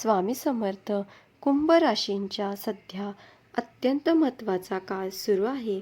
स्वामी समर्थ कुंभ राशींच्या सध्या अत्यंत महत्त्वाचा काळ सुरू आहे.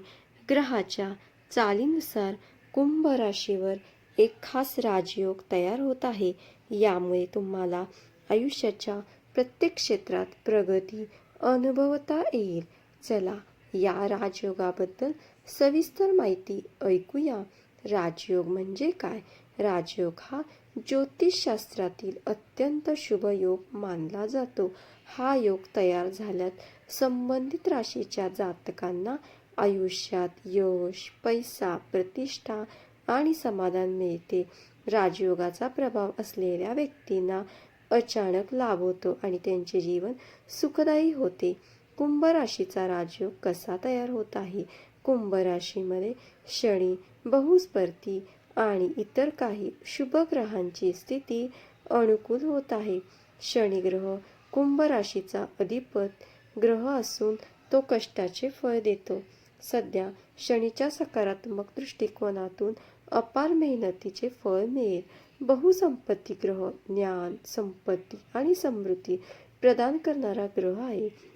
ग्रहाच्या चालीनुसार कुंभ राशीवर एक खास राजयोग तयार होत आहे. यामुळे तुम्हाला आयुष्याच्या प्रत्येक क्षेत्रात प्रगती अनुभवता येईल. चला या राजयोगाबद्दल सविस्तर माहिती ऐकूया. राजयोग म्हणजे काय? राजयोग हा ज्योतिषशास्त्रातील अत्यंत शुभ योग मानला जातो. हा योग तयार झाल्यात संबंधित राशीच्या जातकांना आयुष्यात यश पैसा प्रतिष्ठा आणि समाधान मिळते. राजयोगाचा प्रभाव असलेल्या व्यक्तींना अचानक लाभ होतो आणि त्यांचे जीवन सुखदायी होते. कुंभ राशीचा राजयोग कसा तयार होत आहे? कुंभ राशीमध्ये शनी बहुस्पर्धी आणि इतर काही शुभ ग्रहांची स्थिती अनुकूल होत आहे. शनी ग्रह कुंभ राशीचा अधिपत ग्रह असून तो कष्टाचे फळ देतो. सध्या शनीच्या सकारात्मक दृष्टिकोनातून अपार मेहनतीचे फळ मिळेल. बहुसंपत्ती ग्रह ज्ञान संपत्ती आणि समृद्धी प्रदान करणारा ग्रह आहे.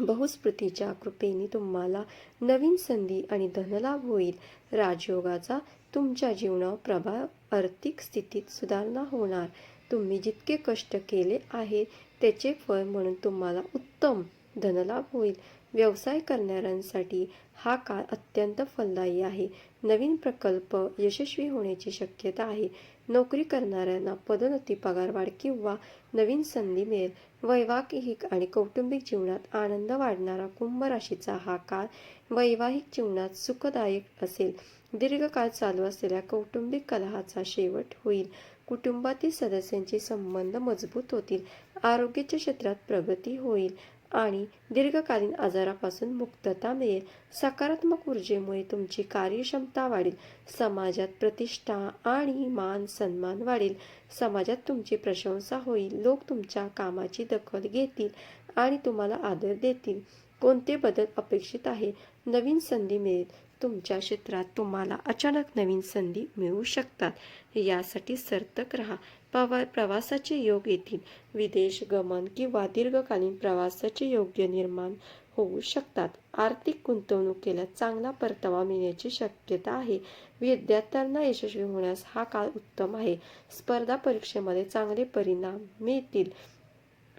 बहुस्मृतीच्या कृपेने तुम्हाला नवीन संधी आणि धनलाभ होईल. राजयोगाचा तुमच्या जीवनावर प्रभाव आर्थिक स्थितीत सुधारणा होणार. तुम्ही जितके कष्ट केले आहेत त्याचे फळ म्हणून तुम्हाला उत्तम धनलाभ होईल. व्यवसाय करणाऱ्यांसाठी हा काळ अत्यंत फलदायी आहे. नवीन प्रकल्प यशस्वी होण्याची शक्यता आहे. नोकरी करणाऱ्यांना पदोन्नती पगारवाढ किंवा नवीन संधी मिळेल. वैवाहिक आणि कौटुंबिक जीवनात आनंद वाढणारा कुंभ राशीचा हा काळ वैवाहिक जीवनात सुखदायक असेल. दीर्घकाळ चालू असलेल्या कौटुंबिक कलहाचा शेवट होईल. कुटुंबातील सदस्यांचे संबंध मजबूत होतील. आरोग्याच्या क्षेत्रात प्रगती होईल. आणि दीर्घकालीन आजारापासून मुक्तता मिळेल. सकारात्मक ऊर्जेमुळे तुमची कार्यक्षमता वाढेल. समाजात प्रतिष्ठा आणि मान सन्मान वाढेल. समाजात तुमची प्रशंसा होईल. लोक तुमच्या कामाची दखल घेतील आणि तुम्हाला आदर देतील. कोणते बदल अपेक्षित आहे? नवीन संधी मिळेल. तुमच्या क्षेत्रात तुम्हाला अचानक नवीन संधी मिळू शकतात. यासाठी सतर्क राहा. पवा प्रवासाचे योग येतील. विदेश गमन किंवा दीर्घकालीन प्रवासाचे योग्य निर्माण होऊ शकतात. आर्थिक गुंतवणूक केल्यास चांगला परतावा मिळण्याची शक्यता आहे. विद्यार्थ्यांना यशस्वी होण्यास हा काळ उत्तम आहे. स्पर्धा परीक्षेमध्ये चांगले परिणाम मिळतील.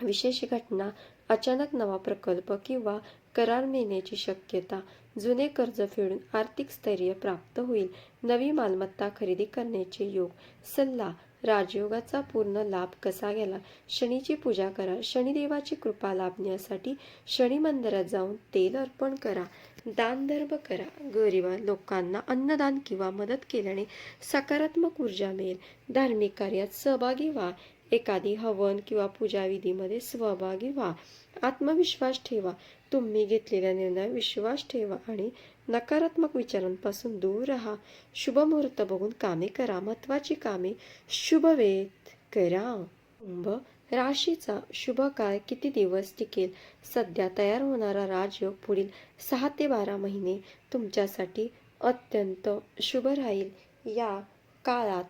विशेष घटना अचानक नवा प्रकल्प किंवा करार मिळण्याची शक्यता जुने कर्ज फेडून आर्थिक स्थैर्य प्राप्त होईल नवी मालमत्ता खरेदी करण्याचे योग सल्ला राजयोगाचा पूर्ण लाभ कसा घ्याला शनीची पूजा करा शनिदेवाची कृपा लाभण्यासाठी शनी मंदिरात जाऊन तेल अर्पण करा दानधर्म करा. गरीब लोकांना अन्नदान किंवा मदत केल्याने सकारात्मक ऊर्जा मिळेल. धार्मिक कार्यात सहभागी व्हा. एखादी हवन किंवा पूजाविधीमध्ये सहभागी व्हा. आत्मविश्वास ठेवा. तुम्ही घेतलेल्या निर्णय विश्वास ठेवा आणि नकारात्मक विचारांपासून दूर राहा. शुभ मुहूर्त बघून कामे करा. महत्वाची कामे शुभ वेळेत करा. कुंभ राशीचा शुभ काळ किती दिवस टिकेल? सध्या तयार होणारा राजयोग पुढील सहा ते बारा महिने तुमच्यासाठी अत्यंत शुभ राहील. या काळात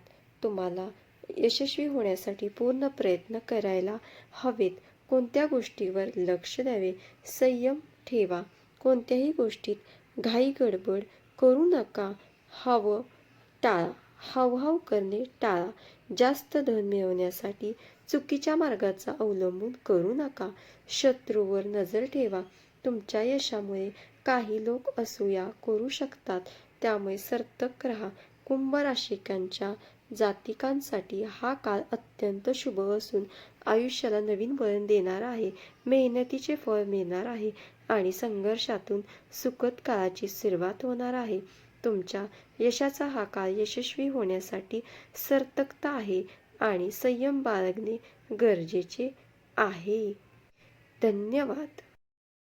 तुम्हाला यशस्वी होण्यासाठी पूर्ण प्रयत्न करायला हवेत. कोणत्या गोष्टीवर लक्ष द्यावे? संयम ठेवा. कोणत्याही गोष्टीत घाई गडबड करू नका. हवं टाळा. हावहाव करणे टाळा. जास्त धन मिळवण्यासाठी चुकीच्या मार्गाचा अवलंबून करू नका. शत्रूवर नजर ठेवा. तुमच्या यशामुळे काही लोक असूया करू शकतात. त्यामुळे सतर्क राहा. कुंभ राशिकांच्या जातिकांसाठी हा काळ अत्यंत शुभ असून आयुष्याला नवीन वळण देणार आहे. मेहनतीचे फळ मिळणार आहे आणि संघर्षातून सुखद काळाची सुरुवात होणार आहे. तुमच्या यशाचा हा काळ यशस्वी होण्यासाठी सर्तकता आहे आणि संयम बाळगणे गरजेचे आहे. धन्यवाद.